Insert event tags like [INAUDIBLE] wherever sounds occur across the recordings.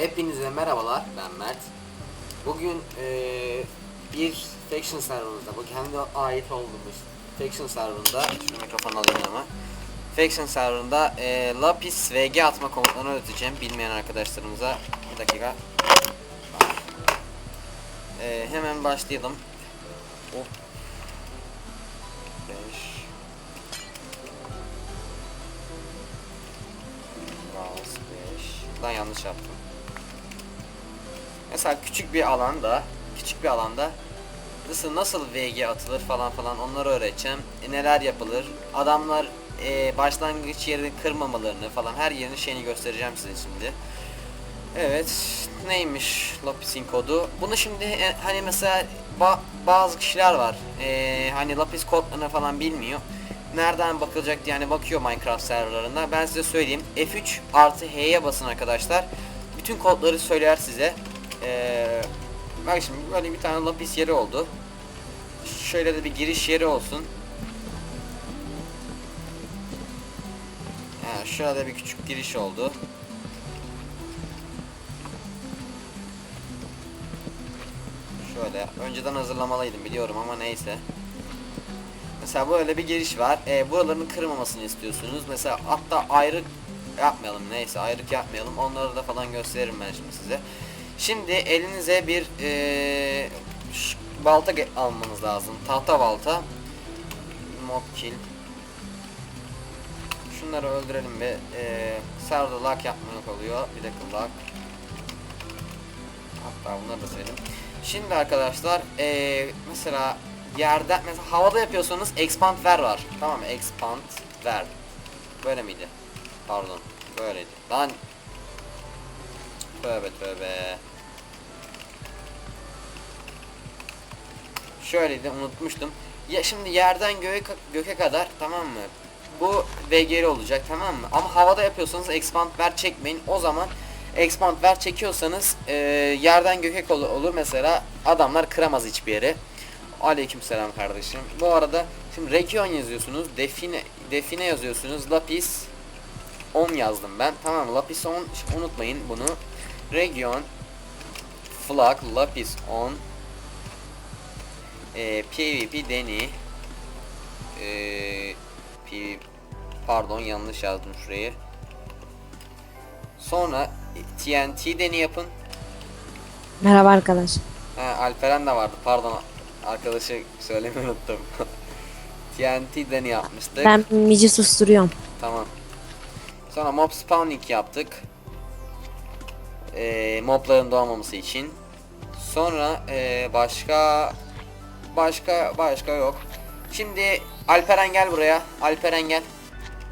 Hepinize merhabalar, ben Mert. Bugün eee, bir Faction serverında, bu kendi ait olduğumuz Faction serverında, şu mikrofonu alayım ama. Faction serverında eee, Lapis VG atma komutlarını öğreteceğim bilmeyen arkadaşlarımıza. Bir dakika. Eee, hemen başlayalım. Beş. Mouse 5. Lan yanlış yaptım. Mesela küçük bir alanda, küçük bir alanda nasıl nasıl VG atılır falan falan onları öğreteceğim. E, neler yapılır? Adamlar e, başlangıç yerini kırmamalarını falan her yerini şeyini göstereceğim size şimdi. Evet, neymiş Lapis'in kodu? Bunu şimdi e, hani mesela ba- bazı kişiler var. E, hani Lapis kodlarını falan bilmiyor. Nereden bakılacak diye yani bakıyor Minecraft serverlarında. Ben size söyleyeyim. F3 artı H'ye basın arkadaşlar. Bütün kodları söyler size. E, bak şimdi böyle bir tane Lapis yeri oldu. Şöyle de bir giriş yeri olsun. Ha, şurada bir küçük giriş oldu. Şöyle önceden hazırlamalıydım biliyorum ama neyse. Mesela böyle bir giriş var. E, buraların kırmamasını istiyorsunuz. Mesela hatta ayrık yapmayalım neyse ayrık yapmayalım. Onları da falan gösteririm ben şimdi size. Şimdi elinize bir e, ş- balta almanız lazım. Tahta balta. Mob kill. Şunları öldürelim ve e, serverda lock yapmak oluyor. Bir dakika lock. Hatta bunları da söyleyeyim. Şimdi arkadaşlar eee mesela yerden mesela havada yapıyorsanız expand ver var. Tamam mı? Expand ver. Böyle miydi? Pardon. Böyleydi. Lan Tövbe tövbe. Şöyleydi unutmuştum. Ya şimdi yerden göğe, göke kadar tamam mı? Bu VGR olacak tamam mı? Ama havada yapıyorsanız expand ver çekmeyin. O zaman expand ver çekiyorsanız e, yerden gökek olur, mesela adamlar kıramaz hiçbir yere. Aleykümselam kardeşim. Bu arada şimdi region yazıyorsunuz. Define define yazıyorsunuz. Lapis 10 yazdım ben. Tamam? Lapis 10 unutmayın bunu. Region flag lapis 10 e, PvP deni e, PvP pardon yanlış yazdım şurayı. Sonra TNT deni yapın. Merhaba arkadaş. Ha, Alperen de vardı pardon arkadaşı söylemeyi unuttum. [LAUGHS] TNT deni yapmıştık. Ben mici susturuyorum. Tamam. Sonra mob spawning yaptık. Ee, mobların doğmaması için. Sonra ee, başka başka başka yok. Şimdi Alperen gel buraya. Alperen gel.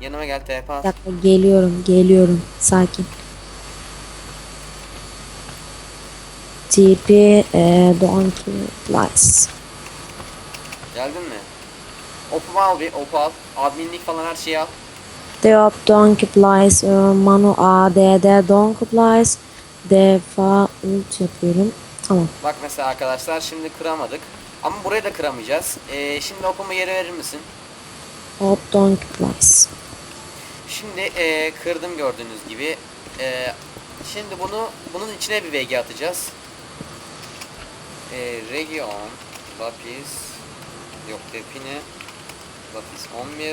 Yanıma gel TP at. dakika geliyorum geliyorum. Sakin. TP e, Donkey Lies. Geldin mi? Opumu al bir, opu al. Adminlik falan her şeyi al. Deop Donkey Lies. e, Manu ADD Donkey Lies. Defa ult yapıyorum. Tamam. Bak mesela arkadaşlar şimdi kıramadık. Ama burayı da kıramayacağız. Ee, şimdi opumu yere verir misin? Donkey Lies. Şimdi eee, kırdım gördüğünüz gibi. Eee, şimdi bunu bunun içine bir VG atacağız. Eee region lapis yok depine lapis 11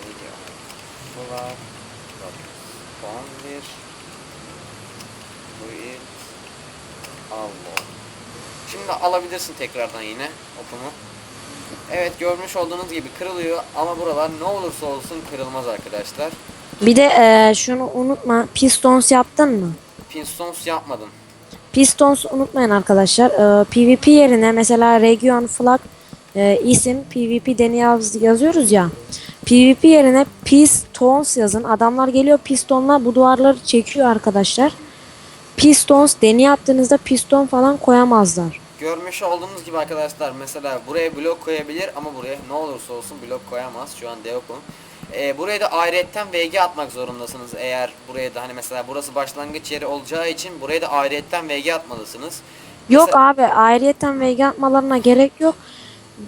region flag lapis 11 build allo Şimdi alabilirsin tekrardan yine okumu. Evet görmüş olduğunuz gibi kırılıyor ama buralar ne olursa olsun kırılmaz arkadaşlar. Bir de e, şunu unutma. Pistons yaptın mı? Pinstones yapmadım. Pistons unutmayın arkadaşlar. Ee, PvP yerine mesela region flag e, isim PvP deni yaz, yazıyoruz ya. PvP yerine pistons yazın. Adamlar geliyor pistonla bu duvarları çekiyor arkadaşlar. Pistons deni yaptığınızda piston falan koyamazlar. Görmüş olduğunuz gibi arkadaşlar mesela buraya blok koyabilir ama buraya ne olursa olsun blok koyamaz. Şu an Deokum. Ee, buraya da ayrıyetten VG atmak zorundasınız. Eğer buraya da hani mesela burası başlangıç yeri olacağı için buraya da ayrıyetten VG atmalısınız. Yok Mesela- abi ayrıyeten VG atmalarına gerek yok.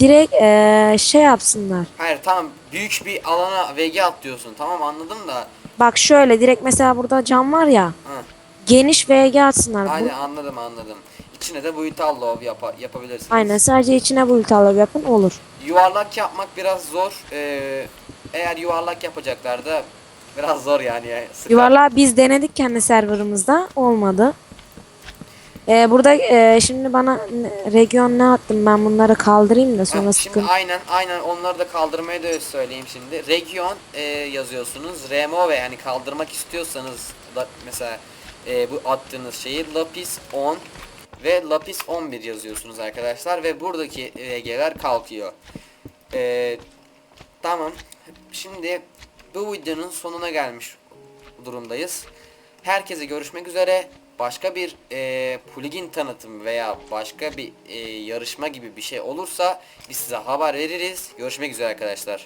Direkt e, şey yapsınlar. Hayır tamam büyük bir alana VG at diyorsun tamam anladım da. Bak şöyle direkt mesela burada cam var ya. Hı. geniş VG atsınlar. Bu- Aynen anladım anladım. İçine de buital love yapa- yapabilirsiniz. Aynen sadece içine bu ültalı yapın olur. Yuvarlak yapmak biraz zor. Ee, eğer yuvarlak yapacaklar da biraz zor yani. ya, sıkar. Yuvarlağı biz denedik kendi serverımızda olmadı. Ee, burada e, şimdi bana region ne attım ben bunları kaldırayım da Ha, sonra şimdi sıkıntı. aynen aynen onları da kaldırmayı da söyleyeyim şimdi. Region e, yazıyorsunuz. Remove yani kaldırmak istiyorsanız da, mesela e, bu attığınız şeyi lapis 10 ve lapis 11 yazıyorsunuz arkadaşlar ve buradaki VG'ler kalkıyor. E, tamam. Şimdi bu videonun sonuna gelmiş durumdayız. Herkese görüşmek üzere. Başka bir e, plugin tanıtım veya başka bir e, yarışma gibi bir şey olursa biz size haber veririz. Görüşmek üzere arkadaşlar.